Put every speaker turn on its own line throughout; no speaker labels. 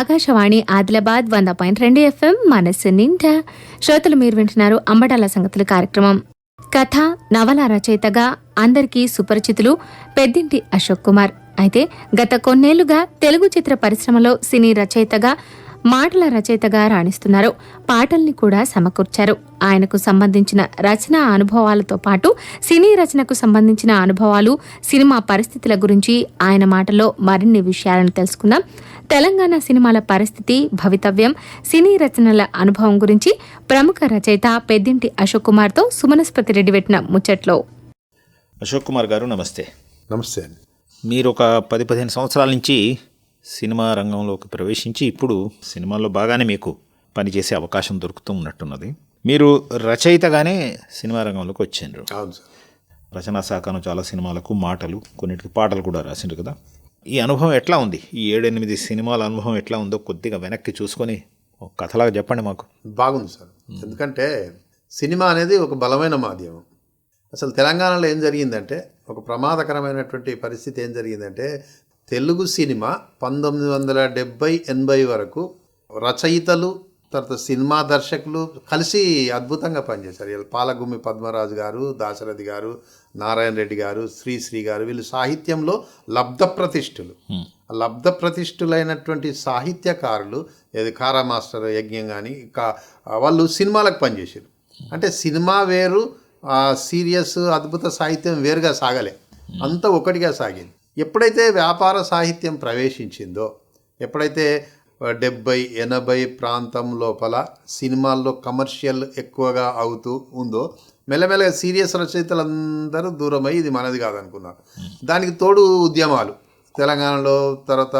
ఆకాశవాణి ఆదిలాబాద్ వంద పాయింట్ రెండు ఎఫ్ఎం మనస్సు నిండా. శ్రోతలు మీరు వింటున్నారు అంబటాల సంగతులు కార్యక్రమం. కథ నవల రచయితగా అందరికీ సుపరిచితులు పెద్దింటి అశోక్ కుమార్. అయితే గత కొన్నేళ్ళుగా తెలుగు చిత్ర పరిశ్రమలో సినీ రచయితగా మాటల రచయితగా రాణిస్తున్నారు. పాటల్ని కూడా సమకూర్చారు. ఆయనకు సంబంధించిన రచనా అనుభవాలతో పాటు సినీ రచనకు సంబంధించిన అనుభవాలు సినిమా పరిస్థితుల గురించి ఆయన మాటలో మరిన్ని విషయాలను తెలుసుకుందాం. తెలంగాణ సినిమాల పరిస్థితి భవితవ్యం సినీ రచనల అనుభవం గురించి ప్రముఖ రచయిత పెద్దింటి అశోక్ కుమార్తో సుమనస్పతి రెడ్డి పెట్టిన ముచ్చట్లో.
అశోక్ కుమార్ గారు నమస్తే.
నమస్తే అండి.
మీరు ఒక పది పదిహేను సంవత్సరాల నుంచి సినిమా రంగంలోకి ప్రవేశించి ఇప్పుడు సినిమాల్లో బాగానే మీకు పనిచేసే అవకాశం దొరుకుతూ ఉన్నట్టున్నది. మీరు రచయితగానే సినిమా రంగంలోకి వచ్చారు
అవును సార్.
రచనా శాఖను చాలా సినిమాలకు మాటలు కొన్నిటికి పాటలు కూడా రాసిండ్రు కదా. ఈ అనుభవం ఎట్లా ఉంది? ఈ ఏడెనిమిది సినిమాల అనుభవం ఎట్లా ఉందో కొద్దిగా వెనక్కి చూసుకొని ఒక కథలాగా చెప్పండి మాకు.
బాగుంది సార్. ఎందుకంటే సినిమా అనేది ఒక బలమైన మాధ్యమం. అసలు తెలంగాణలో ఏం జరిగిందంటే ఒక ప్రమాదకరమైనటువంటి పరిస్థితి ఏం జరిగిందంటే తెలుగు సినిమా పంతొమ్మిది వందల డెబ్బై ఎనభై వరకు రచయితలు తర్వాత సినిమా దర్శకులు కలిసి అద్భుతంగా పనిచేశారు. వీళ్ళు పాలగుమ్మి పద్మరాజు గారు దాశరథి గారు నారాయణ రెడ్డి గారు శ్రీశ్రీ గారు వీళ్ళు సాహిత్యంలో లబ్ధ ప్రతిష్ఠులు. లబ్ధ ప్రతిష్ఠులైనటువంటి సాహిత్యకారులు ఏది కారా మాస్టర్ యజ్ఞం కానీ కా వాళ్ళు సినిమాలకు పనిచేసారు అంటే సినిమా వేరు సీరియస్ అద్భుత సాహిత్యం వేరుగా సాగలే. అంతా ఒకటిగా సాగింది. ఎప్పుడైతే వ్యాపార సాహిత్యం ప్రవేశించిందో ఎప్పుడైతే డెబ్బై ఎనభై ప్రాంతం లోపల సినిమాల్లో కమర్షియల్ ఎక్కువగా అవుతూ ఉందో మెల్లమెల్లగా సీరియస్ రచయితలందరూ దూరమై ఇది మనది కాదనుకున్నారు. దానికి తోడు ఉద్యమాలు. తెలంగాణలో తర్వాత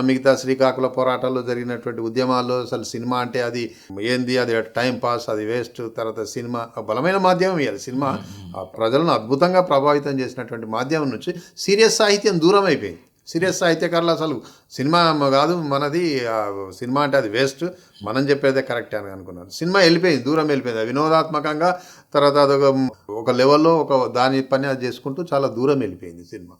మిగతా శ్రీకాకుళ పోరాటాల్లో జరిగినటువంటి ఉద్యమాల్లో అసలు సినిమా అంటే అది ఏంది? అది టైం పాస్ అది వేస్ట్ తర్వాత సినిమా బలమైన మాధ్యమం ఇవ్వాలి సినిమా ఆ ప్రజలను అద్భుతంగా ప్రభావితం చేసినటువంటి మాధ్యమం నుంచి సీరియస్ సాహిత్యం దూరం అయిపోయింది. సీరియస్ సాహిత్యకారులు అసలు సినిమా కాదు మనది సినిమా అంటే అది వేస్ట్. మనం చెప్పేదే కరెక్ట్ అని అనుకున్నారు. సినిమా వెళ్ళిపోయింది దూరం వెళ్ళిపోయింది. వినోదాత్మకంగా తర్వాత అదొక ఒక లెవెల్లో ఒక దాని పని అది చేసుకుంటూ చాలా దూరం వెళ్ళిపోయింది సినిమా.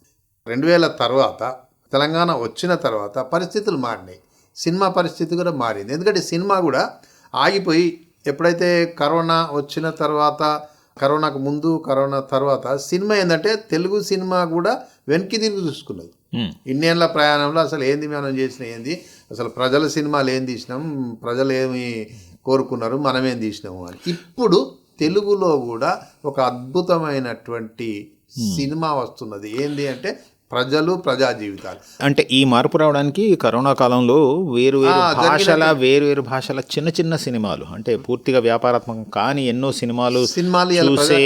రెండు వేల తర్వాత తెలంగాణ వచ్చిన తర్వాత పరిస్థితులు మారినాయి. సినిమా పరిస్థితి కూడా మారింది. ఎందుకంటే సినిమా కూడా ఆగిపోయి ఎప్పుడైతే కరోనా వచ్చిన తర్వాత కరోనాకు ముందు కరోనా తర్వాత సినిమా ఏంటంటే తెలుగు సినిమా కూడా వెనక్కి తిరిగి చూసుకున్నది. ఇన్నేళ్ళ ప్రయాణంలో అసలు ఏంది మనం చేసిన ఏంది? అసలు ప్రజల సినిమాలు ఏం తీసినాం? ప్రజలు ఏమి కోరుకున్నారు? మనమేం తీసినాము అని. ఇప్పుడు తెలుగులో కూడా ఒక అద్భుతమైనటువంటి సినిమా వస్తున్నది. ఏంది అంటే ప్రజలు ప్రజా జీవితాలు.
అంటే ఈ మార్పు రావడానికి కరోనా కాలంలో వేరు వేరు భాషల వేరు వేరు భాషల చిన్న చిన్న సినిమాలు అంటే పూర్తిగా వ్యాపారాత్మకం కానీ ఎన్నో సినిమాలు
సినిమాలు
చూసే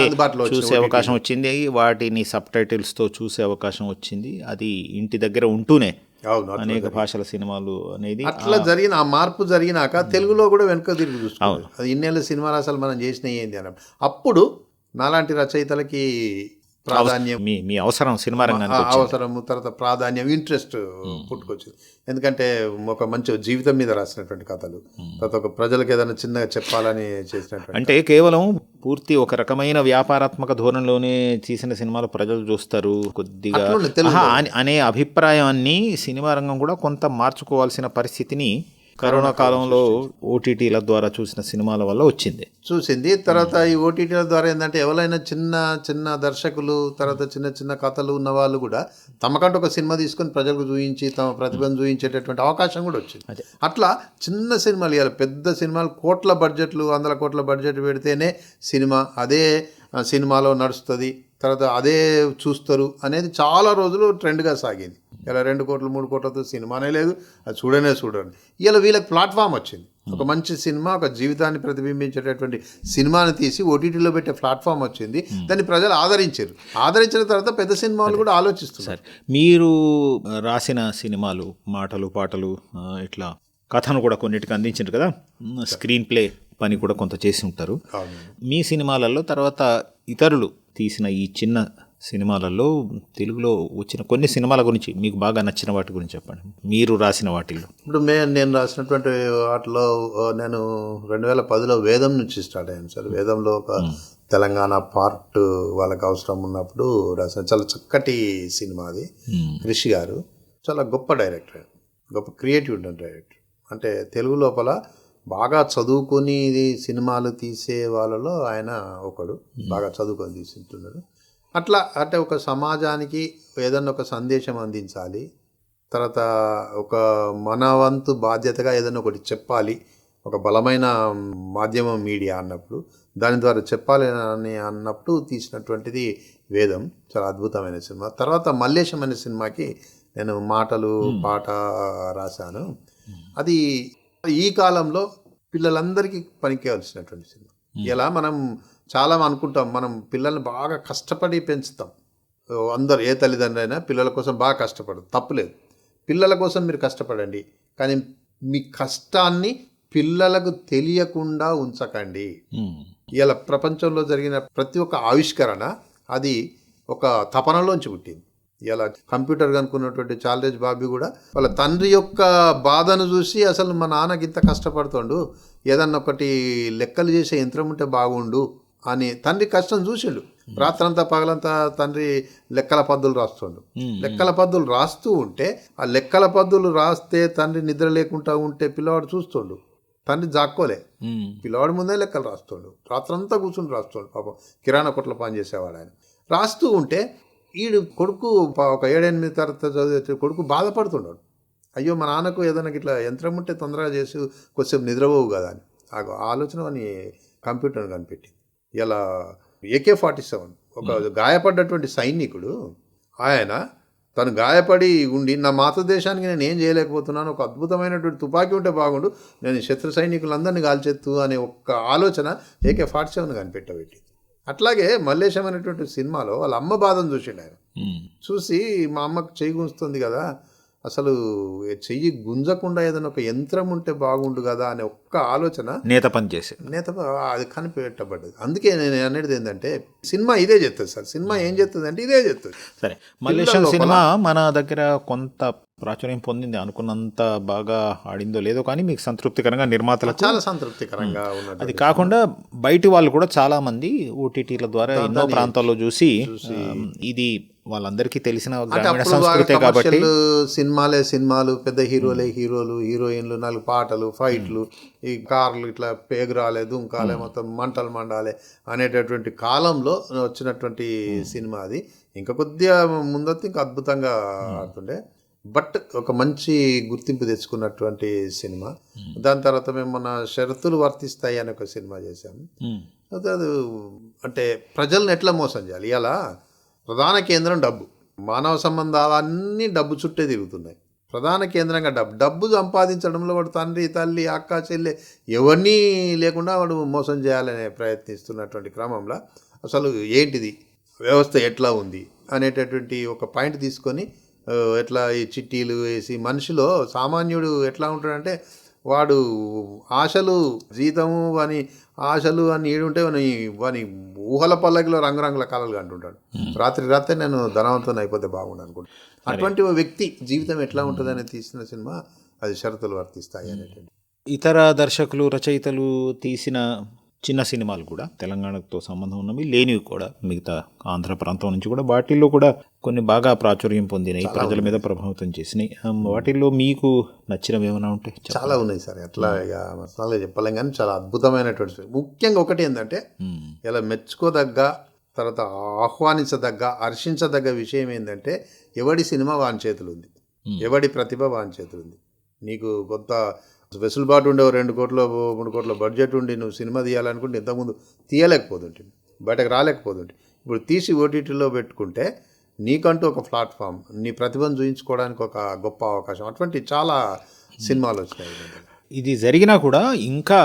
చూసే అవకాశం వచ్చింది. వాటిని సబ్తో చూసే అవకాశం వచ్చింది. అది ఇంటి దగ్గర ఉంటూనే అనేక భాషల సినిమాలు అనేది
అట్లా జరిగిన ఆ మార్పు జరిగినాక తెలుగులో కూడా వెనుక తిరిగి చూసుకోవాలి. అది ఇన్నేళ్ళ సినిమాలు అసలు మనం చేసిన ఏంది అని అప్పుడు నాలాంటి రచయితలకి ప్రాధాన్యం
మీ మీ అవసరం సినిమా రంగానికి.
అవసరము తర్వాత ప్రాధాన్యం ఇంట్రెస్ట్ పుట్టుకొచ్చింది. ఎందుకంటే ఒక మంచి జీవితం మీద రాసినటువంటి కథలు. తర్వాత ఒక ప్రజలకు ఏదైనా చిన్నగా చెప్పాలని చేసినటువంటి
అంటే కేవలం పూర్తి ఒక రకమైన వ్యాపారాత్మక ధోరణిలోనే తీసిన సినిమాలు ప్రజలు చూస్తారు. కొద్దిగా అనే అభిప్రాయాన్ని సినిమా రంగం కూడా కొంత మార్చుకోవాల్సిన పరిస్థితిని కరోనా కాలంలో ఓటీటీల ద్వారా చూసిన సినిమాల వల్ల వచ్చింది.
చూసింది. తర్వాత ఈ ఓటీటీల ద్వారా ఏంటంటే ఎవరైనా చిన్న చిన్న దర్శకులు తర్వాత చిన్న చిన్న కథలు ఉన్న వాళ్ళు కూడా తమకంటూ ఒక సినిమా తీసుకొని ప్రజలకు చూపించి తమ ప్రతిభను చూపించేటటువంటి అవకాశం కూడా వచ్చింది. అట్లా చిన్న సినిమాలు ఇవాళ పెద్ద సినిమాలు కోట్ల బడ్జెట్లు వందల కోట్ల బడ్జెట్ పెడితేనే సినిమా అదే సినిమాలో నడుస్తుంది. తర్వాత అదే చూస్తారు అనేది చాలా రోజులు ట్రెండ్గా సాగింది. ఇలా రెండు కోట్లు మూడు కోట్లతో సినిమానే లేదు అది చూడనే చూడండి ఇలా వీళ్ళకి ప్లాట్ఫామ్ వచ్చింది. ఒక మంచి సినిమా ఒక జీవితాన్ని ప్రతిబింబించేటటువంటి సినిమాని తీసి ఓటీటీలో పెట్టే ప్లాట్ఫామ్ వచ్చింది. దాన్ని ప్రజలు ఆదరించారు. ఆదరించిన తర్వాత పెద్ద సినిమాలు కూడా ఆలోచిస్తున్నారు.
మీరు రాసిన సినిమాలు మాటలు పాటలు ఇట్లా కథను కూడా కొన్నిటికి అందించారు కదా? స్క్రీన్ ప్లే పని కూడా కొంత చేసి ఉంటారు. మీ సినిమాలలో తర్వాత ఇతరులు తీసిన ఈ చిన్న సినిమాలలో తెలుగులో వచ్చిన కొన్ని సినిమాల గురించి మీకు బాగా నచ్చిన వాటి గురించి చెప్పండి. మీరు రాసిన వాటిల్లో.
ఇప్పుడు మే నేను రాసినటువంటి వాటిలో నేను రెండు వేల పదిలో వేదం నుంచి స్టార్ట్ అయ్యాను సార్. వేదంలో ఒక తెలంగాణ పార్ట్ వాళ్ళకి అవసరం ఉన్నప్పుడు రాసిన చాలా చక్కటి సినిమా అది. కృషి గారు చాలా గొప్ప డైరెక్టర్ గొప్ప క్రియేటివ్ డైరెక్టర్. అంటే తెలుగు లోపల బాగా చదువుకొని సినిమాలు తీసే వాళ్ళలో ఆయన ఒకడు. బాగా చదువుకొని తీస్తుంటున్నాడు అట్లా అంటే ఒక సమాజానికి ఏదన్నా ఒక సందేశం అందించాలి తర్వాత ఒక మన వంతు బాధ్యతగా ఏదైనా ఒకటి చెప్పాలి ఒక బలమైన మాధ్యమం మీడియా అన్నప్పుడు దాని ద్వారా చెప్పాలి అని అన్నప్పుడు తీసినటువంటిది వేదం. చాలా అద్భుతమైన సినిమా. తర్వాత మల్లేశం అనే సినిమాకి నేను మాటలు పాట రాశాను. అది ఈ కాలంలో పిల్లలందరికీ పనికేయాల్సినటువంటి సినిమా. ఇలా మనం చాలా అనుకుంటాం. మనం పిల్లల్ని బాగా కష్టపడి పెంచుతాం. అందరు ఏ తల్లిదండ్రులు అయినా పిల్లల కోసం బాగా కష్టపడదు తప్పులేదు. పిల్లల కోసం మీరు కష్టపడండి. కానీ మీ కష్టాన్ని పిల్లలకు తెలియకుండా ఉంచకండి. ఇలా ప్రపంచంలో జరిగిన ప్రతి ఒక్క ఆవిష్కరణ అది ఒక తపనలోంచి పుట్టింది. ఇలా కంప్యూటర్ కనుక్కున్నటువంటి చార్లెజ్ బాబీ కూడా వాళ్ళ తండ్రి యొక్క బాధను చూసి అసలు మా నాన్నకి ఇంత కష్టపడుతుండు. ఏదన్నా ఒకటి లెక్కలు చేసే యంత్రం ఉంటే బాగుండు. అని తండ్రి కష్టం చూసిండు. రాత్రంతా పగలంతా తండ్రి లెక్కల పద్దులు రాస్తుండు. లెక్కల పద్దులు రాస్తూ ఉంటే ఆ లెక్కల పద్దులు రాస్తే తండ్రి నిద్ర లేకుండా ఉంటే పిల్లవాడు చూస్తుండు. తండ్రి జాక్కోలే. పిల్లవాడి ముందే లెక్కలు రాస్తుండు. రాత్రంతా కూర్చుని రాస్తుండు. పాపం కిరాణా కొట్ల పని చేసేవాడు ఆయన. రాస్తూ ఉంటే ఈడు కొడుకు ఒక ఏడెనిమిది తరగతి చదివే కొడుకు బాధపడుతున్నాడు అయ్యో మా నాన్నకు ఏదైనా ఇట్లా యంత్రం ఉంటే తొందరగా చేసి కొద్దిసేపు నిద్రపోవు కదా అని. ఆ ఆలోచన అని కంప్యూటర్ కనిపెట్టి ఇలా ఏకే ఫార్టీ సెవెన్ ఒక గాయపడ్డటువంటి సైనికుడు ఆయన తను గాయపడి ఉండి నా మాతృ దేశానికి నేను ఏం చేయలేకపోతున్నాను ఒక అద్భుతమైనటువంటి తుపాకీ ఉంటే బాగుండు నేను శత్రు సైనికులందరినీ కాల్చెత్తు అనే ఒక్క ఆలోచన ఏకే ఫార్టీ సెవెన్ కనిపెట్టబెట్టి అట్లాగే మల్లేశం అనేటువంటి సినిమాలో వాళ్ళ అమ్మ బాధను చూసిండు ఆయన. చూసి మా అమ్మకు చెయ్యి గుంజుతుంది కదా అసలు చెయ్యి గుంజకుండా ఏదైనా ఒక యంత్రం ఉంటే బాగుండు కదా అనే ఆలోచన
నేత పని చేసే.
నేత అది కనిపెట్టబడ్డది. అందుకే నేను అనేది ఏంటంటే సినిమా ఇదే చెప్తుంది సార్. సినిమా ఏం చెప్తుంది అంటే ఇదే చెప్తుంది
సరే మల్లేశం సినిమా మన దగ్గర కొంత ప్రాచుర్యం పొందింది అనుకున్నంత బాగా ఆడిందో లేదో కానీ మీకు సంతృప్తికరంగా నిర్మాతలకు
చాలా సంతృప్తికరంగా ఉన్నది
అది కాకుండా బయటి వాళ్ళు కూడా చాలా మంది ఓటీటీల ద్వారా ఎన్నో ప్రాంతాల్లో చూసి ఇది వాళ్ళందరికీ తెలిసిన గ్రామీణ సంస్కృతే కాబట్టి
సినిమాలే సినిమాలు పెద్ద హీరోలే హీరోలు హీరోయిన్లు నాలుగు పాటలు ఫైట్లు ఈ కార్లు ఇట్లా పేగురాలే దుంకాలే మొత్తం మంటలు మండాలే అనేటటువంటి కాలంలో వచ్చినటువంటి సినిమా అది. ఇంకా కొద్దిగా ముందొత్తి ఇంకా అద్భుతంగా ఆడుతుండే. బట్ ఒక మంచి గుర్తింపు తెచ్చుకున్నటువంటి సినిమా. దాని తర్వాత మేము మన షరతులు వర్తిస్తాయి అనే ఒక సినిమా చేశాము. అది అంటే ప్రజల్ని ఎట్లా మోసం చేయాలి? ఇలా ప్రధాన కేంద్రం డబ్బు. మానవ సంబంధాలన్నీ డబ్బు చుట్టే తిరుగుతున్నాయి. ప్రధాన కేంద్రంగా డబ్బు డబ్బు సంపాదించడంలో వాడు తండ్రి తల్లి అక్క చెల్లె ఎవరినీ లేకుండా వాడు మోసం చేయాలనే ప్రయత్నిస్తున్నటువంటి క్రమంలో అసలు ఏంటిది? వ్యవస్థ ఎట్లా ఉంది? అనేటటువంటి ఒక పాయింట్ తీసుకొని ఎట్లా ఈ చిట్టీలు వేసి మనిషిలో సామాన్యుడు ఎట్లా ఉంటాడంటే వాడు ఆశలు జీతము అని ఆశలు అని ఏడుంటే వాని వాని ఊహల పల్లకిలో రంగురంగుల కళలు అంటుంటాడు రాత్రి రాత్రి నేను ధనవంతుని అయిపోతే బాగుండు అనుకుంటాను అటువంటి వ్యక్తి జీవితం ఎట్లా ఉంటుందని తీసిన సినిమా అది షరతులు వర్తిస్తాయి అనేటువంటి
ఇతర దర్శకులు రచయితలు తీసిన చిన్న సినిమాలు కూడా తెలంగాణతో సంబంధం ఉన్నవి లేనివి కూడా మిగతా ఆంధ్ర ప్రాంతం నుంచి కూడా వాటిల్లో కూడా కొన్ని బాగా ప్రాచుర్యం పొందినాయి ప్రజల మీద ప్రభావితం చేసినాయి వాటిల్లో మీకు నచ్చినవి ఏమైనా ఉంటే చెప్పండి.
చాలా ఉన్నాయి సార్. ఎట్లా ఇక చెప్పలేం కానీ చాలా అద్భుతమైనటువంటి. ముఖ్యంగా ఒకటి ఏంటంటే ఇలా మెచ్చుకోదగ్గ తర్వాత ఆహ్వానించదగ్గ హర్షించదగ్గ విషయం ఏంటంటే ఎవడి సినిమా వాని చేతులు ఉంది? ఎవడి ప్రతిభ వాని చేతులు ఉంది? నీకు కొంత వెసులుబాటు ఉండే ఓ రెండు కోట్ల మూడు కోట్ల బడ్జెట్ ఉండి నువ్వు సినిమా తీయాలనుకుంటే ఇంతకుముందు తీయలేకపోతుంటే బయటకు రాలేకపోతుంటే. ఇప్పుడు తీసి ఓటీటీలో పెట్టుకుంటే నీకంటూ ఒక ప్లాట్ఫామ్ నీ ప్రతిభను చూపించుకోవడానికి ఒక గొప్ప అవకాశం. అటువంటి చాలా సినిమాలు వచ్చినాయి.
ఇది జరిగినా కూడా ఇంకా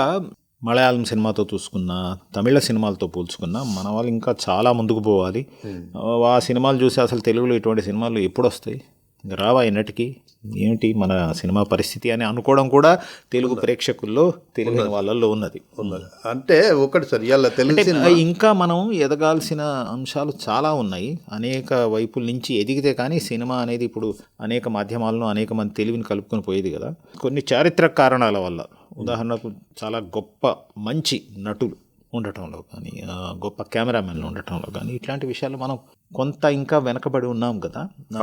మలయాళం సినిమాతో చూసుకున్నా తమిళ సినిమాలతో పోల్చుకున్నా మన వాళ్ళు ఇంకా చాలా ముందుకు పోవాలి. ఆ సినిమాలు చూసి అసలు తెలుగులో ఇటువంటి సినిమాలు ఎప్పుడు వస్తాయి రావా ఎన్నటికీ? ఏమిటి మన సినిమా పరిస్థితి అని అనుకోవడం కూడా తెలుగు ప్రేక్షకుల్లో తెలియని వాళ్ళల్లో ఉన్నది.
అంటే ఒకటి సార్ తెలుగు
ఇంకా మనం ఎదగాల్సిన అంశాలు చాలా ఉన్నాయి. అనేక వైపుల నుంచి ఎదిగితే కానీ సినిమా అనేది ఇప్పుడు అనేక మాధ్యమాలను అనేక మంది తెలివిని కలుపుకొని పోయేది కదా. కొన్ని చారిత్రక కారణాల వల్ల. ఉదాహరణకు చాలా గొప్ప మంచి నటులు ఉండటంలో కానీ గొప్ప కెమెరామెన్లు ఉండటంలో కానీ ఇట్లాంటి విషయాలు మనం కొంత ఇంకా వెనకబడి ఉన్నాం కదా.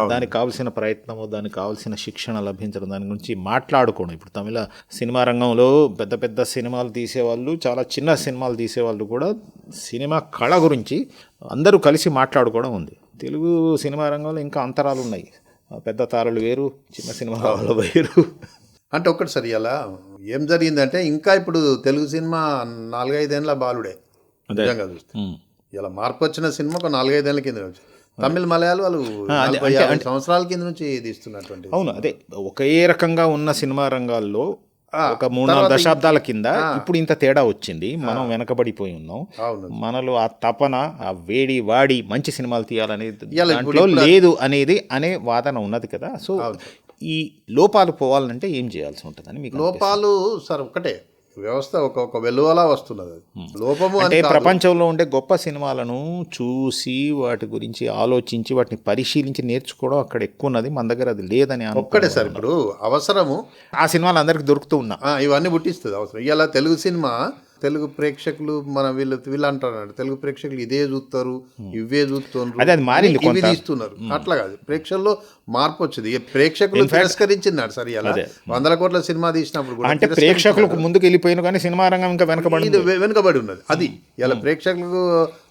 దానికి కావాల్సిన ప్రయత్నము దానికి కావాల్సిన శిక్షణ లభించడం దాని గురించి మాట్లాడుకోవడం. ఇప్పుడు తమిళ సినిమా రంగంలో పెద్ద పెద్ద సినిమాలు తీసేవాళ్ళు చాలా చిన్న సినిమాలు తీసేవాళ్ళు కూడా సినిమా కళ గురించి అందరూ కలిసి మాట్లాడుకోవడం ఉంది. తెలుగు సినిమా రంగంలో ఇంకా అంతరాలు ఉన్నాయి. పెద్ద తారలు వేరు చిన్న సినిమా వాళ్ళు వేరు.
అంటే ఒక్కటి సరి అలా ఏం జరిగిందంటే ఇంకా ఇప్పుడు తెలుగు సినిమా నాలుగైదేళ్ళ బాలుడే. నిజంగా చూస్తే. ఇలా మార్పు వచ్చిన సినిమా ఒక నాలుగైదేళ్ళ కింద నుంచి తమిళ మలయాళం వాళ్ళు సంవత్సరాల కింద నుంచి తీస్తున్నటువంటి
అవును అదే. ఒకే రకంగా ఉన్న సినిమా రంగాల్లో ఒక మూడు నాలుగు దశాబ్దాల కింద ఇప్పుడు ఇంత తేడా వచ్చింది. మనం వెనకబడిపోయి ఉన్నాం. మనలో ఆ తపన ఆ వేడి వాడి మంచి సినిమాలు తీయాలనేది లేదు అనేది అనే వాదన ఉన్నది కదా. సో ఈ లోపాలు పోవాలంటే ఏం చేయాల్సి ఉంటుందని మీకు
లోపాలు సార్ ఒకటే వ్యవస్థ ఒక ఒక వెలువలా వస్తున్నది లోపము
అంటే. ప్రపంచంలో ఉండే గొప్ప సినిమాలను చూసి వాటి గురించి ఆలోచించి వాటిని పరిశీలించి నేర్చుకోవడం అక్కడ ఎక్కువ ఉన్నది మన దగ్గర అది లేదని
ఒక్కటే సార్ ఇప్పుడు అవసరము
ఆ సినిమాలు అందరికి దొరుకుతూ ఉన్నా.
ఇవన్నీ పుట్టిస్తుంది అవసరం. ఇలా తెలుగు సినిమా తెలుగు ప్రేక్షకులు మన వీళ్ళు వీళ్ళు అంటారు తెలుగు ప్రేక్షకులు ఇదే చూస్తారు ఇవే చూస్తున్నారు
అదే అది మారింది
ఇవి. తీస్తున్నారు. అట్లా కాదు. ప్రేక్షకుల్లో మార్పు వచ్చింది. ప్రేక్షకులు తిరస్కరించినాడు సరే ఇలా వందల కోట్ల సినిమా తీసినప్పుడు కూడా
అంటే ప్రేక్షకులకు ముందుకు వెళ్ళిపోయిన కానీ సినిమా రంగం ఇంకా వెనకబడి
వెనుకబడి ఉన్నది. అది ఇలా ప్రేక్షకులకు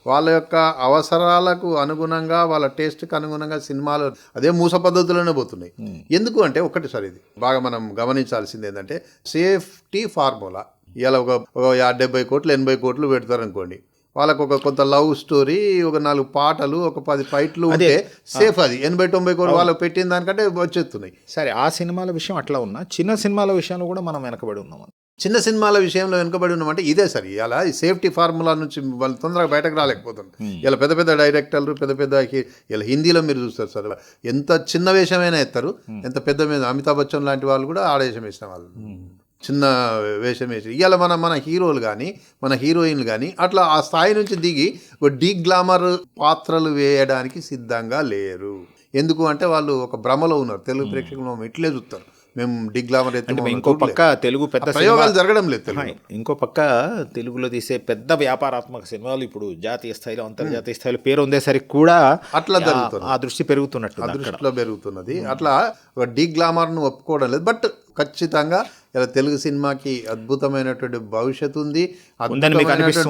వాళ్ళ యొక్క అవసరాలకు అనుగుణంగా వాళ్ళ టేస్ట్కి అనుగుణంగా సినిమాలు అదే మూస పద్ధతిలోనే పోతున్నాయి. ఎందుకు అంటే ఒకటి సార్ ఇది. బాగా మనం గమనించాల్సింది ఏంటంటే సేఫ్టీ ఫార్ములా ఇలా ఒక ఒక డెబ్బై కోట్లు ఎనభై కోట్లు పెడతారు అనుకోండి వాళ్ళకు ఒక కొంత లవ్ స్టోరీ ఒక నాలుగు పాటలు ఒక పది ఫైట్లు ఉంటే సేఫ్ అది. ఎనభై తొంభై కోట్లు వాళ్ళకి పెట్టిన దానికంటే వచ్చేస్తున్నాయి.
సరే ఆ సినిమాల విషయం అట్లా ఉన్నా చిన్న సినిమాల విషయంలో కూడా మనం వెనకబడి ఉన్నాం.
చిన్న సినిమాల విషయంలో వెనుకబడి ఉన్నామంటే ఇదే సరే. ఇలా ఈ సేఫ్టీ ఫార్ములా నుంచి వాళ్ళు తొందరగా బయటకు రాలేకపోతున్నారు. ఇలా పెద్ద పెద్ద డైరెక్టర్లు పెద్ద పెద్ద ఇలా హిందీలో మీరు చూస్తారు సార్. ఎంత చిన్న వేషమైనా ఎత్తారు. ఎంత పెద్ద మీద అమితాబ్ బచ్చన్ లాంటి వాళ్ళు కూడా ఆడేషం వేసిన వాళ్ళు. చిన్న వేషం వేసి ఇవాళ మన మన హీరోలు కానీ మన హీరోయిన్లు కానీ అట్లా ఆ స్థాయి నుంచి దిగి ఒక డీ గ్లామర్ పాత్రలు వేయడానికి సిద్ధంగా లేరు. ఎందుకు అంటే వాళ్ళు ఒక భ్రమలో ఉన్నారు. తెలుగు ప్రేక్షకులు ఇట్లే చూస్తారు. మేము డీ గ్లామర్
అంటే ఇంకో పక్క తెలుగు పెద్ద
ప్రయోగాలు జరగడం లేదు తెలుగు.
ఇంకో పక్క తెలుగులో తీసే పెద్ద వ్యాపారాత్మక సినిమాలు ఇప్పుడు జాతీయ స్థాయిలో అంతర్జాతీయ స్థాయిలో పేరు ఉందేసరికి కూడా
అట్లా
ఆ-
జరుగుతుంది.
ఆ దృష్టి పెరుగుతున్నట్టు అక్కడ.
దృష్టిలో పెరుగుతున్నది. అట్లా ఒక డీ గ్లామర్ను ఒప్పుకోవడం లేదు. బట్ ఖచ్చితంగా ఇలా తెలుగు సినిమాకి అద్భుతమైనటువంటి భవిష్యత్తు ఉంది.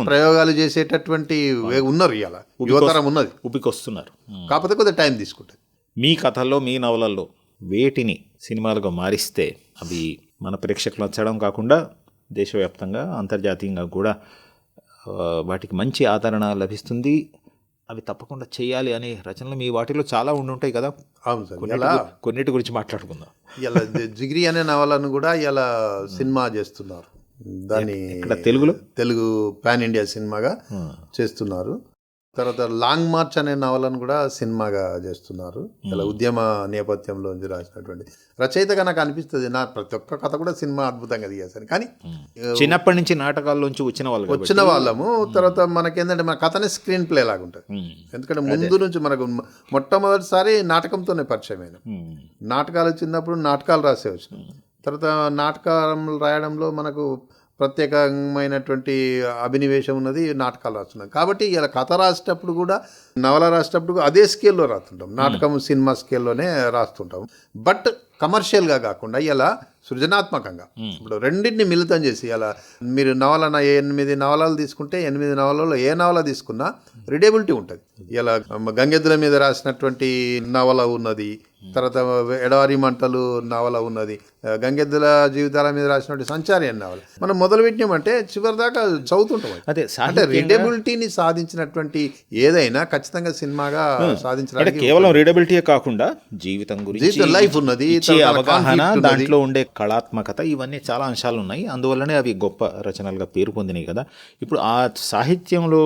ప్రయోగాలు చేసేటటువంటి ఉన్నారు ఇలా యువతరం ఉన్నది.
ఉపికొస్తున్నారు
కాకపోతే కొద్దిగా టైం తీసుకుంటుంది.
మీ కథల్లో మీ నవలల్లో వేటిని సినిమాలుగా మారిస్తే అవి మన ప్రేక్షకులు నచ్చడం కాకుండా దేశవ్యాప్తంగా అంతర్జాతీయంగా కూడా వాటికి మంచి ఆదరణ లభిస్తుంది. అవి తప్పకుండా చేయాలి అనే రచనలు మీ వాటిలో చాలా ఉండి ఉంటాయి కదా.
అవును సార్.
కొన్నిటి
ఇలా
కొన్నిటి గురించి మాట్లాడుకుందాం.
ఇలా జిగిరి అనే నవలను కూడా ఇలా సినిమా చేస్తున్నారు. దాన్ని
ఇక్కడ తెలుగులో?
తెలుగు పాన్ ఇండియా సినిమాగా చేస్తున్నారు. తర్వాత లాంగ్ మార్చ్ అనే నవలను కూడా సినిమాగా చేస్తున్నారు. ఇలా ఉద్యమ నేపథ్యంలో రాసినటువంటి రచయితగా నాకు అనిపిస్తుంది. నా ప్రతి ఒక్క కథ కూడా సినిమా అద్భుతంగా తీసేసాను కానీ
చిన్నప్పటి నుంచి నాటకాల్లోంచి వచ్చిన వాళ్ళు.
వచ్చిన వాళ్ళము. తర్వాత మనకేంటంటే మన కథనే స్క్రీన్ ప్లే లాగా ఉంటుంది. ఎందుకంటే ముందు నుంచి మనకు మొట్టమొదటిసారి నాటకంతోనే పరిచయం అయిన.
ఉమ్.
నాటకాలు వచ్చినప్పుడు నాటకాలు రాసే వచ్చినాం తర్వాత నాటకాలు రాయడంలో మనకు ప్రత్యేకమైనటువంటి అభినివేశం ఉన్నది నాటకాలు రాస్తున్నాం. కాబట్టి ఇలా కథ రాసేటప్పుడు కూడా నవల రాసేటప్పుడు కూడా అదే స్కేల్లో రాస్తుంటాం. నాటకం సినిమా స్కేల్లోనే రాస్తుంటాం. బట్ కమర్షియల్గా కాకుండా ఇలా సృజనాత్మకంగా. ఇప్పుడు రెండింటిని మిళితం చేసి ఇలా మీరు నవల నా ఎనిమిది నవలలు తీసుకుంటే ఎనిమిది నవలలో ఏ నవల తీసుకున్నా రీడేబిలిటీ ఉంటుంది. ఇలా గంగెద్దుల మీద రాసినటువంటి నవల ఉన్నది తర్వాత ఎడవారి మంటలు నవల ఉన్నది గంగెద్దుల జీవితాల మీద రాసినటువంటి సంచారి అని నవల. మనం మొదలు పెట్టినామంటే చివరి దాకా చదువుతుంటాం అది. అంటే రీడబిలిటీని సాధించినటువంటి ఏదైనా ఖచ్చితంగా సినిమాగా సాధించడానికి
కేవలం రీడబిలిటీయే కాకుండా జీవితం గురించి
లైఫ్ ఉన్నది.
దాంట్లో ఉండే కళాత్మకత ఇవన్నీ చాలా అంశాలు ఉన్నాయి అందువల్లనే అవి గొప్ప రచనలుగా పేరు పొందినాయి కదా. ఇప్పుడు ఆ సాహిత్యంలో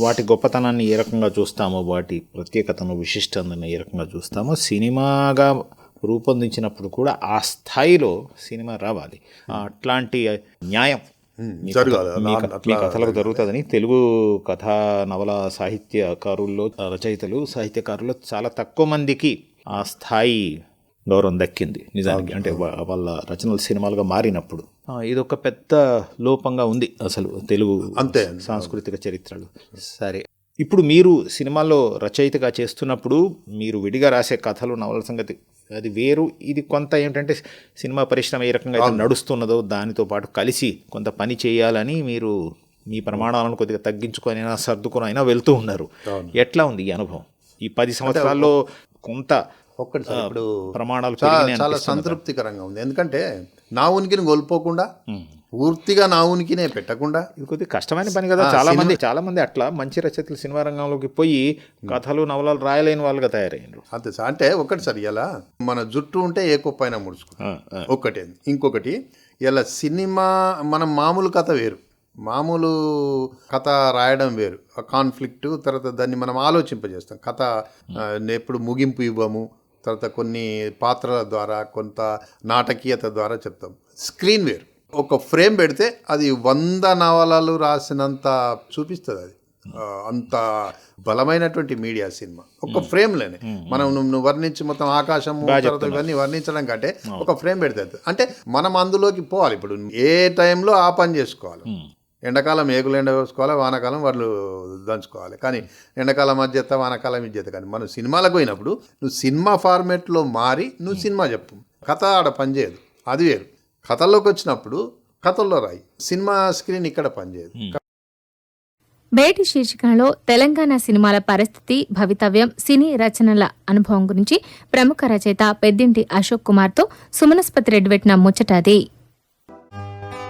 వాటి గొప్పతనాన్ని ఏ రకంగా చూస్తామో వాటి ప్రత్యేకతను విశిష్టతను ఏ రకంగా చూస్తామో సినిమాగా రూపొందించినప్పుడు కూడా ఆ స్థాయిలో సినిమా రావాలి. అట్లాంటి న్యాయం మీ కథలకు జరుగుతుందని తెలుగు కథా నవల సాహిత్యకారుల్లో రచయితలు సాహిత్యకారుల్లో చాలా తక్కువ మందికి ఆ స్థాయి గౌరవం దక్కింది. నిజానికి అంటే వాళ్ళ రచనలు సినిమాలుగా మారినప్పుడు. ఆ, ఇదొక పెద్ద లోపంగా ఉంది అసలు తెలుగు
అంతే.
సాంస్కృతిక చరిత్రలు. సరే. ఇప్పుడు మీరు సినిమాల్లో రచయితగా చేస్తున్నప్పుడు మీరు విడిగా రాసే కథలు నవల సంగతి అది వేరు. ఇది కొంత ఏంటంటే సినిమా పరిశ్రమ ఏ రకంగా నడుస్తున్నదో దానితో పాటు కలిసి కొంత పని చేయాలని మీరు మీ ప్రమాణాలను కొద్దిగా తగ్గించుకొని అయినా సర్దుకొని అయినా వెళ్తూ ఉన్నారు. ఎట్లా ఉంది ఈ అనుభవం? ఈ పది సంవత్సరాల్లో కొంత
ఒక్కటి సార్ ఇప్పుడు
ప్రమాణాలు
చాలా? సంతృప్తికరంగా ఉంది. ఎందుకంటే నా ఉనికిని కోల్పోకుండా పూర్తిగా నా ఉనికినే పెట్టకుండా
ఇది కొద్దిగా కష్టమైన పని కదా. చాలా మంది చాలా మంది అట్లా మంచి రచయితలు సినిమా రంగంలోకి పోయి కథలు నవలలు రాయలేని వాళ్ళుగా తయారయ్యారు
అంతే సార్. అంటే ఒకటి సార్ ఇలా మన జుట్టు ఉంటే ఏ కుప్పైనా ముడుచుకుంటాం. ఒకటి ఇంకొకటి ఇలా సినిమా మనం మామూలు కథ వేరు. మామూలు కథ రాయడం వేరు. ఆ కాన్ఫ్లిక్ట్ తర్వాత దాన్ని మనం ఆలోచింపజేస్తాం. కథ ఎప్పుడు ముగింపు ఇవ్వము తర్వాత కొన్ని పాత్రల ద్వారా కొంత నాటకీయత ద్వారా చెప్తాం. స్క్రీన్ వేరు. ఒక ఫ్రేమ్ పెడితే అది వంద నవలలు రాసినంత చూపిస్తుంది అది. అంత బలమైనటువంటి మీడియా సినిమా. ఒక ఫ్రేమ్లోనే మనం నువ్వు వర్ణించి మొత్తం ఆకాశము తర్వాత ఇవన్నీ వర్ణించడం కంటే ఒక ఫ్రేమ్ పెడితే అంటే మనం అందులోకి పోవాలి. ఇప్పుడు ఏ టైంలో ఆ పని చేసుకోవాలి? ఎండాకాలం ఏగులు ఎండ వేసుకోవాలి వానాకాలం వాళ్ళు దంచుకోవాలి. కానీ ఎండాకాలం మధ్యత వానాకాలం ఇజ్జత కానీ మనం సినిమాలకు పోయినప్పుడు నువ్వు సినిమా ఫార్మేట్లో మారి నువ్వు సినిమా చెప్పు. కథ ఆడ పనిచేయదు. అది వేరు. కథల్లోకి వచ్చినప్పుడు కథల్లో రాయి. సినిమా స్క్రీన్ ఇక్కడ పనిచేయదు.
బయటి శీర్షికలో తెలంగాణ సినిమాల పరిస్థితి భవితవ్యం సినీ రచనల అనుభవం గురించి ప్రముఖ రచయిత పెద్దింటి అశోక్ కుమార్తో సుమనస్పతి రెడ్డి పెట్టిన ముచ్చటది.